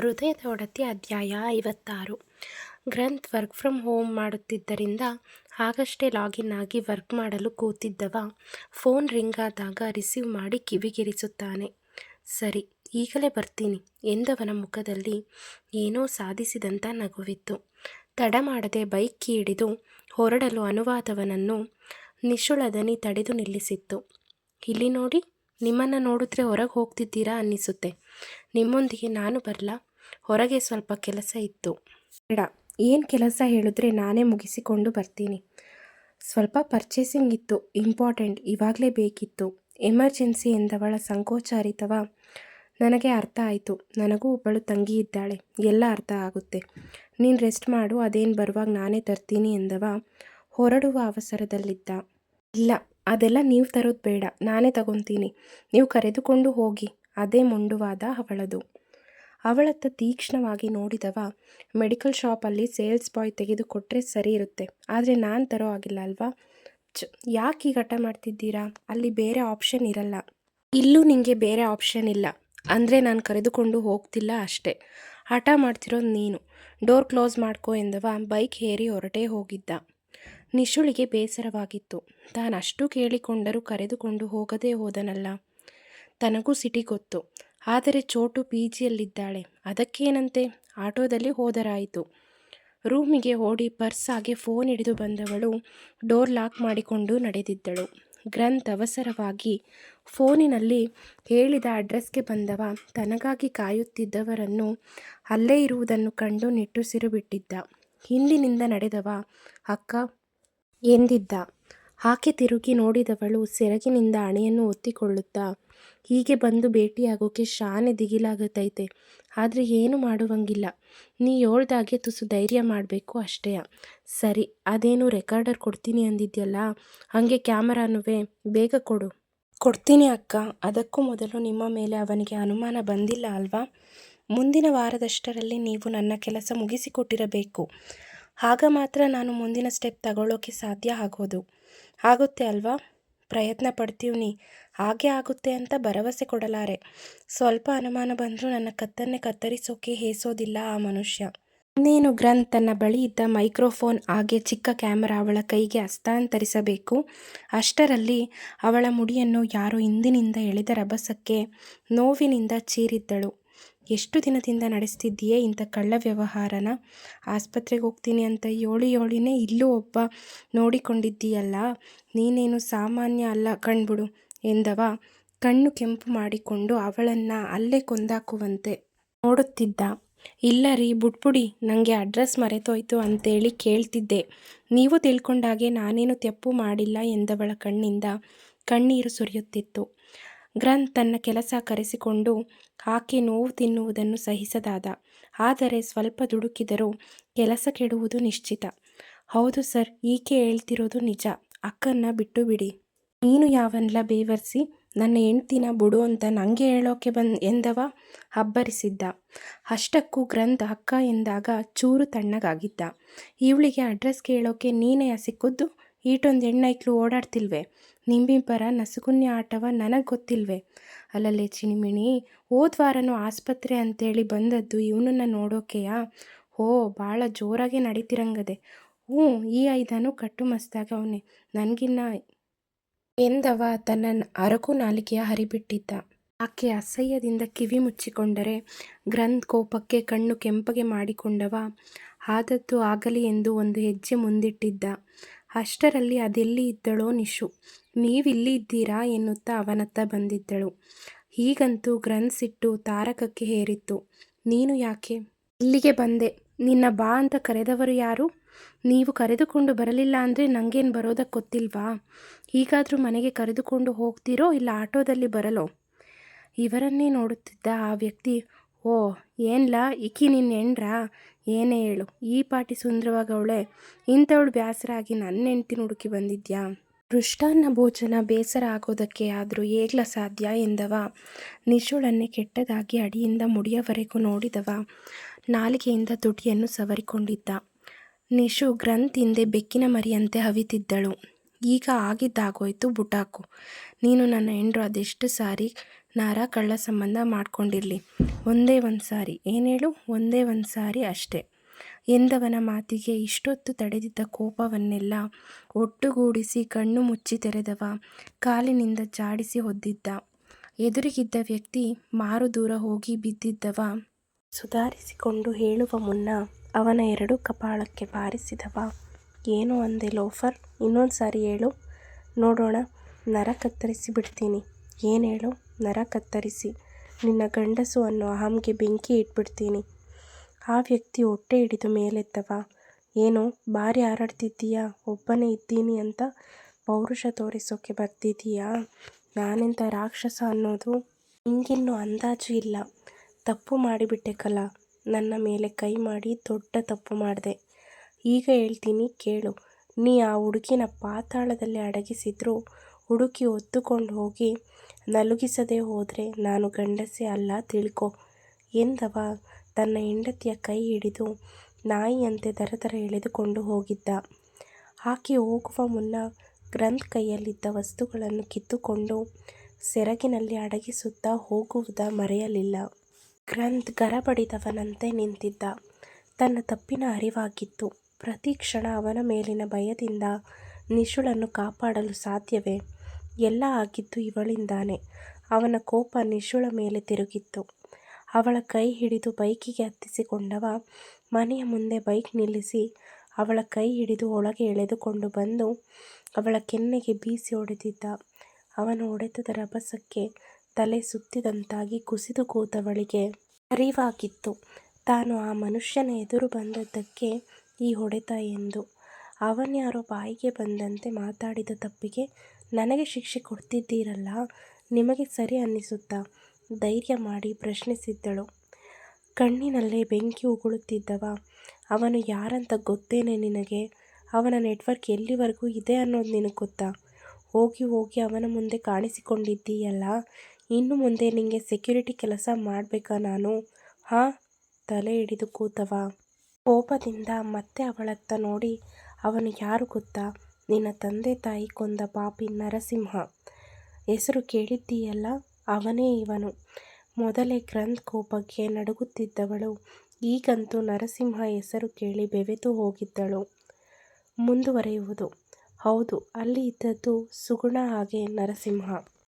ಹೃದಯದ ಒಡತಿ ಅಧ್ಯಾಯ ಐವತ್ತಾರು. ಗ್ರಂಥ್ ವರ್ಕ್ ಫ್ರಮ್ ಹೋಮ್ ಮಾಡುತ್ತಿದ್ದರಿಂದ ಆಗಷ್ಟೇ ಲಾಗಿನ್ ಆಗಿ ವರ್ಕ್ ಮಾಡಲು ಕೂತಿದ್ದವ. ಫೋನ್ ರಿಂಗ್ ಆದಾಗ ರಿಸೀವ್ ಮಾಡಿ ಕಿವಿಗಿರಿಸುತ್ತಾನೆ. ಸರಿ, ಈಗಲೇ ಬರ್ತೀನಿ. ಎಂದವನ ಮುಖದಲ್ಲಿ ಏನೋ ಸಾಧಿಸಿದಂಥ ನಗುವಿತ್ತು. ತಡ ಮಾಡದೆ ಬೈಕ್ ಕೀ ಹಿಡಿದು ಹೊರಡಲು ಅನುವಾದವನನ್ನು ನಿಶುಳದನಿ ತಡೆದು ನಿಲ್ಲಿಸಿತ್ತು. ಇಲ್ಲಿ ನೋಡಿ, ನಿಮ್ಮನ್ನು ನೋಡಿದ್ರೆ ಹೊರಗೆ ಹೋಗ್ತಿದ್ದೀರಾ ಅನ್ನಿಸುತ್ತೆ. ನಿಮ್ಮೊಂದಿಗೆ ನಾನು ಬರಲಾ? ಹೊರಗೆ ಸ್ವಲ್ಪ ಕೆಲಸ ಇತ್ತು. ಬೇಡ, ಏನು ಕೆಲಸ ಹೇಳಿದ್ರೆ ನಾನೇ ಮುಗಿಸಿಕೊಂಡು ಬರ್ತೀನಿ. ಸ್ವಲ್ಪ ಪರ್ಚೇಸಿಂಗ್ ಇತ್ತು ಇಂಪಾರ್ಟೆಂಟ್ ಇವಾಗಲೇ ಬೇಕಿತ್ತು. ಎಮರ್ಜೆನ್ಸಿ ಎಂದವಳ ಸಂಕೋಚಾರಿತವ ನನಗೆ ಅರ್ಥ ಆಯಿತು. ನನಗೂ ಒಬ್ಬಳು ತಂಗಿ ಇದ್ದಾಳೆ, ಎಲ್ಲ ಅರ್ಥ ಆಗುತ್ತೆ. ನೀನು ರೆಸ್ಟ್ ಮಾಡು, ಅದೇನು ಬರುವಾಗ ನಾನೇ ತರ್ತೀನಿ ಎಂದವ ಹೊರಡುವ ಅವಸರದಲ್ಲಿದ್ದ. ಇಲ್ಲ, ಅದೆಲ್ಲ ನೀವು ತರೋದು ಬೇಡ, ನಾನೇ ತಗೊತೀನಿ. ನೀವು ಕರೆದುಕೊಂಡು ಹೋಗಿ, ಅದೇ ಮೊಂಡುವಾದ ಅವಳದು. ಅವಳತ್ತ ತೀಕ್ಷ್ಣವಾಗಿ ನೋಡಿದವ, ಮೆಡಿಕಲ್ ಶಾಪಲ್ಲಿ ಸೇಲ್ಸ್ ಬಾಯ್ ತೆಗೆದುಕೊಟ್ರೆ ಸರಿ ಇರುತ್ತೆ. ಆದರೆ ನಾನು ತರೋ ಆಗಿಲ್ಲ ಅಲ್ವಾ? ಚ ಯಾಕೆ ಈ ಹಠ ಮಾಡ್ತಿದ್ದೀರಾ? ಅಲ್ಲಿ ಬೇರೆ ಆಪ್ಷನ್ ಇರಲ್ಲ. ಇಲ್ಲೂ ನಿಮಗೆ ಬೇರೆ ಆಪ್ಷನ್ ಇಲ್ಲ. ಅಂದರೆ ನಾನು ಕರೆದುಕೊಂಡು ಹೋಗ್ತಿಲ್ಲ ಅಷ್ಟೇ. ಹಠ ಮಾಡ್ತಿರೋದು ನೀನು. ಡೋರ್ ಕ್ಲೋಸ್ ಮಾಡ್ಕೋ ಎಂದವ, ಬೈಕ್ ಹೇರಿ ಹೊರಟೇ ಹೋಗಿದ್ದ. ನಿಶುಳಿಗೆ ಬೇಸರವಾಗಿತ್ತು. ತಾನಷ್ಟು ಕೇಳಿಕೊಂಡರೂ ಕರೆದುಕೊಂಡು ಹೋಗದೇ ಹೋದನಲ್ಲ. ತನಗೂ ಸಿಟಿ ಗೊತ್ತು. ಆದರೆ ಚೋಟು ಪಿ ಜಿಯಲ್ಲಿದ್ದಾಳೆ ಅದಕ್ಕೇನಂತೆ? ಆಟೋದಲ್ಲಿ ಹೋದರಾಯಿತು. ರೂಮಿಗೆ ಓಡಿ ಪರ್ಸ್ ಹಾಗೆ ಫೋನ್ ಹಿಡಿದು ಬಂದವಳು ಡೋರ್ ಲಾಕ್ ಮಾಡಿಕೊಂಡು ನಡೆದಿದ್ದಳು. ಗ್ರಂಥ್ ಅವಸರವಾಗಿ ಫೋನಿನಲ್ಲಿ ಹೇಳಿದ ಅಡ್ರೆಸ್ಗೆ ಬಂದವ ತನಗಾಗಿ ಕಾಯುತ್ತಿದ್ದವರನ್ನು ಅಲ್ಲೇ ಇರುವುದನ್ನು ಕಂಡು ನಿಟ್ಟುಸಿರು ಬಿಟ್ಟಿದ್ದ. ಹಿಂದಿನಿಂದ ನಡೆದವ, ಅಕ್ಕ, ಎಂದಿದ್ದ. ಆಕೆ ತಿರುಗಿ ನೋಡಿದವಳು ಸೆರಗಿನಿಂದ ಹಣೆಯನ್ನು ಒತ್ತಿಕೊಳ್ಳುತ್ತಾ, ಹೀಗೆ ಬಂದು ಭೇಟಿಯಾಗೋಕೆ ಶಾನೆ ದಿಗಿಲಾಗತೈತೆ, ಆದರೆ ಏನು ಮಾಡುವಂಗಿಲ್ಲ. ನೀ ಹೇಳ್ದಾಗೆ ತುಸು ಧೈರ್ಯ ಮಾಡಬೇಕು ಅಷ್ಟೇ. ಸರಿ, ಅದೇನು ರೆಕಾರ್ಡರ್ ಕೊಡ್ತೀನಿ ಅಂದಿದ್ಯಲ್ಲ, ಹಾಗೆ ಕ್ಯಾಮರಾನುವೆ, ಬೇಗ ಕೊಡು. ಕೊಡ್ತೀನಿ ಅಕ್ಕ, ಅದಕ್ಕೂ ಮೊದಲು ನಿಮ್ಮ ಮೇಲೆ ಅವನಿಗೆ ಅನುಮಾನ ಬಂದಿಲ್ಲ ಅಲ್ವಾ? ಮುಂದಿನ ವಾರದಷ್ಟರಲ್ಲಿ ನೀವು ನನ್ನ ಕೆಲಸ ಮುಗಿಸಿಕೊಟ್ಟಿರಬೇಕು. ಆಗ ಮಾತ್ರ ನಾನು ಮುಂದಿನ ಸ್ಟೆಪ್ ತಗೊಳ್ಳೋಕೆ ಸಾಧ್ಯ ಆಗೋದು. ಆಗುತ್ತೆ ಅಲ್ವಾ? ಪ್ರಯತ್ನ ಪಡ್ತೀವ್ನಿ ಹಾಗೆ ಆಗುತ್ತೆ ಅಂತ ಭರವಸೆ ಕೊಡಲಾರೆ. ಸ್ವಲ್ಪ ಅನುಮಾನ ಬಂದರೂ ನನ್ನ ಕತ್ತನ್ನೇ ಕತ್ತರಿಸೋಕೆ ಹೇಸೋದಿಲ್ಲ ಆ ಮನುಷ್ಯ. ಇನ್ನೇನು ಗ್ರಂಥ್ ತನ್ನ ಬಳಿ ಇದ್ದ ಮೈಕ್ರೋಫೋನ್ ಹಾಗೆ ಚಿಕ್ಕ ಕ್ಯಾಮರಾ ಅವಳ ಕೈಗೆ ಹಸ್ತಾಂತರಿಸಬೇಕು. ಅಷ್ಟರಲ್ಲಿ ಅವಳ ಮುಡಿಯನ್ನು ಯಾರೋ ಹಿಂದಿನಿಂದ ಎಳೆದ ರಭಸಕ್ಕೆ ನೋವಿನಿಂದ ಚೀರಿದ್ದಳು. ಎಷ್ಟು ದಿನದಿಂದ ನಡೆಸ್ತಿದ್ದೀಯೇ ಇಂಥ ಕಳ್ಳ ವ್ಯವಹಾರನ? ಆಸ್ಪತ್ರೆಗೆ ಹೋಗ್ತೀನಿ ಅಂತ ಏಳು ಯೋಳಿನೇ ಇಲ್ಲೂ ಒಬ್ಬ ನೋಡಿಕೊಂಡಿದ್ದೀಯಲ್ಲ. ನೀನೇನು ಸಾಮಾನ್ಯ ಅಲ್ಲ ಕಣ್ಬಿಡು ಎಂದವ. ಕಣ್ಣು ಕೆಂಪು ಮಾಡಿಕೊಂಡು ಅವಳನ್ನು ಅಲ್ಲೇ ಕೊಂದಾಕುವಂತೆ ನೋಡುತ್ತಿದ್ದ. ಇಲ್ಲ ರೀ, ಬುಟ್ಬುಡಿ ನನಗೆ ಅಡ್ರೆಸ್ ಮರೆತೋಯ್ತು ಅಂತೇಳಿ ಕೇಳ್ತಿದ್ದೆ. ನೀವು ತಿಳ್ಕೊಂಡಾಗೆ ನಾನೇನು ತಪ್ಪು ಮಾಡಿಲ್ಲ ಎಂದವಳ ಕಣ್ಣಿಂದ ಕಣ್ಣೀರು ಸುರಿಯುತ್ತಿತ್ತು. ಗ್ರಂಥ್ ತನ್ನ ಕೆಲಸ ಕರೆಸಿಕೊಂಡು ಆಕೆ ನೋವು ತಿನ್ನುವುದನ್ನು ಸಹಿಸದಾದ. ಆದರೆ ಸ್ವಲ್ಪ ದುಡುಕಿದರೂ ಕೆಲಸ ಕೆಡುವುದು ನಿಶ್ಚಿತ. ಹೌದು ಸರ್, ಈಕೆ ಹೇಳ್ತಿರೋದು ನಿಜ. ಅಕ್ಕನ್ನ ಬಿಟ್ಟು ಬಿಡಿ ನೀನು ಯಾವನ್ಲ ಬೇವರ್ಸಿ, ನನ್ನ ಹೆಂಡ್ತಿನ ಬಿಡು ಅಂತ ನನಗೆ ಹೇಳೋಕೆ ಬಂದ್ ಎಂದವ? ಅಬ್ಬರಿಸಿದ್ದ. ಅಷ್ಟಕ್ಕೂ ಗ್ರಂಥ ಅಕ್ಕ ಎಂದಾಗ ಚೂರು ತಣ್ಣಗಾಗಿದ್ದ. ಇವಳಿಗೆ ಅಡ್ರೆಸ್ ಕೇಳೋಕೆ ನೀನೇ ಸಿಕ್ಕುದ್ದು ಈಟೊಂದು ಹೆಣ್ಣೈಕ್ಳು ಓಡಾಡ್ತಿಲ್ವೇ. ನಿಂಬಿಂಪರ ನಸುಗುನ್ಯ ಆಟವ ನನಗೆ ಗೊತ್ತಿಲ್ವೆ. ಅಲ್ಲಲ್ಲೇ ಚಿಣಿಮಿಣಿ ಹೋದ್ವಾರನೂ ಆಸ್ಪತ್ರೆ ಅಂತೇಳಿ ಬಂದದ್ದು ಇವನನ್ನು ನೋಡೋಕೆಯಾ? ಹೋ ಭಾಳ ಜೋರಾಗೆ ನಡೀತಿರಂಗದೆ. ಹ್ಞೂ, ಈ ಐದನು ಕಟ್ಟು ಮಸ್ತಾಗ ಅವನೇ. ನನಗಿನ್ನ ಎಂದವ ತನ್ನ ಅರಕು ನಾಲಿಗೆಯ ಹರಿಬಿಟ್ಟಿದ್ದ. ಆಕೆ ಅಸಹ್ಯದಿಂದ ಕಿವಿ ಮುಚ್ಚಿಕೊಂಡರೆ ಗ್ರಂಥ್ ಕೋಪಕ್ಕೆ ಕಣ್ಣು ಕೆಂಪಗೆ ಮಾಡಿಕೊಂಡವ. ಆದದ್ದು ಆಗಲಿ ಎಂದು ಒಂದು ಹೆಜ್ಜೆ ಮುಂದಿಟ್ಟಿದ್ದ. ಅಷ್ಟರಲ್ಲಿ ಅದೆಲ್ಲಿ ಇದ್ದಳೋ ನಿಶು. ನೀವಿಲ್ಲಿ ಇದ್ದೀರಾ ಎನ್ನುತ್ತಾ ಅವನತ್ತ ಬಂದಿದ್ದಳು. ಹೀಗಂತೂ ಗ್ರಂಥ್ ಸಿಟ್ಟು ತಾರಕಕ್ಕೆ ಹೇರಿತ್ತು. ನೀನು ಯಾಕೆ? ಇಲ್ಲಿಗೆ ಬಂದೆ. ನಿನ್ನ ಬಾ ಅಂತ ಕರೆದವರು ಯಾರು? ನೀವು ಕರೆದುಕೊಂಡು ಬರಲಿಲ್ಲ ಅಂದರೆ ನನಗೇನು ಬರೋದಕ್ಕೆ ಗೊತ್ತಿಲ್ವಾ? ಹೀಗಾದರೂ ಮನೆಗೆ ಕರೆದುಕೊಂಡು ಹೋಗ್ತೀರೋ ಇಲ್ಲ ಆಟೋದಲ್ಲಿ ಬರಲೋ? ಇವರನ್ನೇ ನೋಡುತ್ತಿದ್ದ ಆ ವ್ಯಕ್ತಿ, ಓ, ಏನ್ಲಾ, ಇಕಿ ನಿನ್ನ ಹೆಂಡ್ರಾ? ಏನೇ ಹೇಳು, ಈ ಪಾಟಿ ಸುಂದರವಾಗವಳೆ ಇಂಥವಳು ಬ್ಯಾಸರಾಗಿ ನನ್ನ ಹೆಂಡ್ತಿನ ಹುಡುಕಿ ಬಂದಿದ್ಯಾ? ದೃಷ್ಟಾನ್ನ ಭೋಜನ ಬೇಸರ ಆಗೋದಕ್ಕೆ ಆದರೂ ಹೇಗ್ಲ ಸಾಧ್ಯ ಎಂದವ. ನಿಶುಳನ್ನೇ ಕೆಟ್ಟದಾಗಿ ಅಡಿಯಿಂದ ಮುಡಿಯವರೆಗೂ ನೋಡಿದವ. ನಾಲಿಗೆಯಿಂದ ತುಟಿಯನ್ನು ಸವರಿಕೊಂಡಿದ್ದ. ನಿಶು ಗ್ರಂಥ್ ಹಿಂದೆ ಬೆಕ್ಕಿನ ಮರಿಯಂತೆ ಹವಿತಿದ್ದಳು. ಈಗ ಆಗಿದ್ದಾಗೋಯ್ತು ಬುಟಾಕು. ನೀನು ನನ್ನ ಹೆಂಡ್ರು, ಅದೆಷ್ಟು ಸಾರಿ ನಾರ ಕಳ್ಳ ಸಂಬಂಧ ಮಾಡ್ಕೊಂಡಿರಲಿ. ಒಂದೇ ಒಂದು ಸಾರಿ. ಏನೇಳು ಒಂದೇ ಒಂದು ಸಾರಿ ಅಷ್ಟೇ. ಎಂದವನ ಮಾತಿಗೆ ಇಷ್ಟೊತ್ತು ತಡೆದಿದ್ದ ಕೋಪವನ್ನೆಲ್ಲ ಒಟ್ಟುಗೂಡಿಸಿ ಕಣ್ಣು ಮುಚ್ಚಿ ತೆರೆದವ, ಕಾಲಿನಿಂದ ಜಾಡಿಸಿ ಹೊದ್ದಿದ್ದ. ಎದುರಿಗಿದ್ದ ವ್ಯಕ್ತಿ ಮಾರು ದೂರ ಹೋಗಿ ಬಿದ್ದಿದ್ದವ. ಸುಧಾರಿಸಿಕೊಂಡು ಹೇಳುವ ಮುನ್ನ ಅವನ ಎರಡು ಕಪಾಳಕ್ಕೆ ಬಾರಿಸಿದವ. ಏನು ಅಂದೆ ಲೋಫರ್? ಇನ್ನೊಂದು ಸಾರಿ ಹೇಳು. ನೋಡೋಣ, ನರ ಕತ್ತರಿಸಿ ಬಿಡ್ತೀನಿ. ಏನು ಹೇಳು? ನರ ಕತ್ತರಿಸಿ. ನಿನ್ನ ಗಂಡಸು ಅನ್ನೋ ಅಹಂಗೆ ಬೆಂಕಿ ಇಟ್ಬಿಡ್ತೀನಿ. ಆ ವ್ಯಕ್ತಿ ಹೊಟ್ಟೆ ಹಿಡಿದು ಮೇಲೆತ್ತವ. ಏನೋ, ಭಾರಿ ಹಾರಾಡ್ತಿದ್ದೀಯಾ? ಒಬ್ಬನೇ ಇದ್ದೀನಿ ಅಂತ ಪೌರುಷ ತೋರಿಸೋಕೆ ಬರ್ತಿದ್ದೀಯಾ? ನಾನೆಂಥ ರಾಕ್ಷಸ ಅನ್ನೋದು? ನಿಂಗಿನ್ನೂ ಅಂದಾಜು ಇಲ್ಲ. ತಪ್ಪು ಮಾಡಿಬಿಟ್ಟೆ ಕಲ. ನನ್ನ ಮೇಲೆ ಕೈ ಮಾಡಿ ದೊಡ್ಡ ತಪ್ಪು ಮಾಡಿದೆ. ಈಗ ಹೇಳ್ತೀನಿ ಕೇಳು. ನೀ ಆ ಹುಡುಗಿನ ಪಾತಾಳದಲ್ಲಿ ಅಡಗಿಸಿದ್ರು ಹುಡುಕಿ ಹೊತ್ತುಕೊಂಡು ಹೋಗಿ ನಲುಗಿಸದೆ ಹೋದರೆ ನಾನು ಗಂಡಸೇ ಅಲ್ಲ ತಿಳ್ಕೊ. ಎಂದವ ತನ್ನ ಹೆಂಡತಿಯ ಕೈ ಹಿಡಿದು ನಾಯಿಯಂತೆ ದರದರ ಎಳೆದುಕೊಂಡು ಹೋಗಿದ್ದ. ಆಕೆ ಹೋಗುವ ಮುನ್ನ ಗ್ರಂಥ್ ಕೈಯಲ್ಲಿದ್ದ ವಸ್ತುಗಳನ್ನು ಕಿತ್ತುಕೊಂಡು ಸೆರಗಿನಲ್ಲಿ ಅಡಗಿಸುತ್ತಾ ಹೋಗುವುದ ಮರೆಯಲಿಲ್ಲ. ಗ್ರಂಥ್ ಗರಬಡಿದವನಂತೆ ನಿಂತಿದ್ದ. ತನ್ನ ತಪ್ಪಿನ ಅರಿವಾಗಿತ್ತು. ಪ್ರತಿ ಕ್ಷಣ ಅವನ ಮೇಲಿನ ಭಯದಿಂದ ನಿಶುಳನ್ನು ಕಾಪಾಡಲು ಸಾಧ್ಯವೇ? ಎಲ್ಲ ಆಗಿದ್ದು ಇವಳಿಂದಾನೆ. ಅವನ ಕೋಪ ನಿಶುಳ ಮೇಲೆ ತಿರುಗಿತ್ತು. ಅವಳ ಕೈ ಹಿಡಿದು ಬೈಕಿಗೆ ಹತ್ತಿಸಿಕೊಂಡವ ಮನೆಯ ಮುಂದೆ ಬೈಕ್ ನಿಲ್ಲಿಸಿ ಅವಳ ಕೈ ಹಿಡಿದು ಒಳಗೆ ಎಳೆದುಕೊಂಡು ಬಂದು ಅವಳ ಕೆನ್ನೆಗೆ ಬೀಸಿ ಹೊಡೆದಿದ್ದ. ಅವನು ಹೊಡೆತದ ರಭಸಕ್ಕೆ ತಲೆ ಸುತ್ತಿದಂತಾಗಿ ಕುಸಿದು ಕೂತವಳಿಗೆ ಅರಿವಾಗಿತ್ತು. ತಾನು ಆ ಮನುಷ್ಯನ ಎದುರು ಬಂದದ್ದಕ್ಕೆ ಈ ಹೊಡೆತ ಎಂದು. ಅವನ್ಯಾರೋ ಬಾಯಿಗೆ ಬಂದಂತೆ ಮಾತಾಡಿದ ತಪ್ಪಿಗೆ ನನಗೆ ಶಿಕ್ಷೆ ಕೊಡ್ತಿದ್ದೀರಲ್ಲ? ನಿಮಗೆ ಸರಿ ಅನ್ನಿಸುತ್ತಾ? ಧೈರ್ಯ ಮಾಡಿ ಪ್ರಶ್ನಿಸಿದ್ದಳು. ಕಣ್ಣಿನಲ್ಲೇ ಬೆಂಕಿ ಉಗುಳುತ್ತಿದ್ದವ. ಅವನು ಯಾರಂತ ಗೊತ್ತೇನೆ ನಿನಗೆ? ಅವನ ನೆಟ್ವರ್ಕ್ ಎಲ್ಲಿವರೆಗೂ ಇದೆ ಅನ್ನೋದು ನಿನಗೆ ಗೊತ್ತಾ? ಹೋಗಿ ಹೋಗಿ ಅವನ ಮುಂದೆ ಕಾಣಿಸಿಕೊಂಡಿದ್ದೀಯಲ್ಲ? ಇನ್ನು ಮುಂದೆ ನಿನಗೆ ಸೆಕ್ಯೂರಿಟಿ ಕೆಲಸ ಮಾಡಬೇಕಾ ನಾನು? ಹಾಂ? ತಲೆ ಹಿಡಿದು ಕೂತವ. ಕೋಪದಿಂದ ಮತ್ತೆ ಅವಳತ್ತ ನೋಡಿ, ಅವನು ಯಾರು ಗೊತ್ತಾ? ನಿನ್ನ ತಂದೆ ತಾಯಿ ಕೊಂದ ಪಾಪಿ ನರಸಿಂಹ. ಹೆಸರು ಕೇಳಿದ್ದೀಯಲ್ಲ? ಅವನೇ ಇವನು. ಮೊದಲೇ ಗ್ರಂಥ್ ಕೋಪಕ್ಕೆ ನಡುಗುತ್ತಿದ್ದವಳು. ಈಗಂತೂ ನರಸಿಂಹ ಹೆಸರು ಕೇಳಿ ಬೆವೆತು ಹೋಗಿದ್ದಳು. ಮುಂದುವರೆಯುವುದು. ಹೌದು, ಅಲ್ಲಿ ಇದ್ದದ್ದು ಸುಗುಣ ಹಾಗೆ ನರಸಿಂಹ.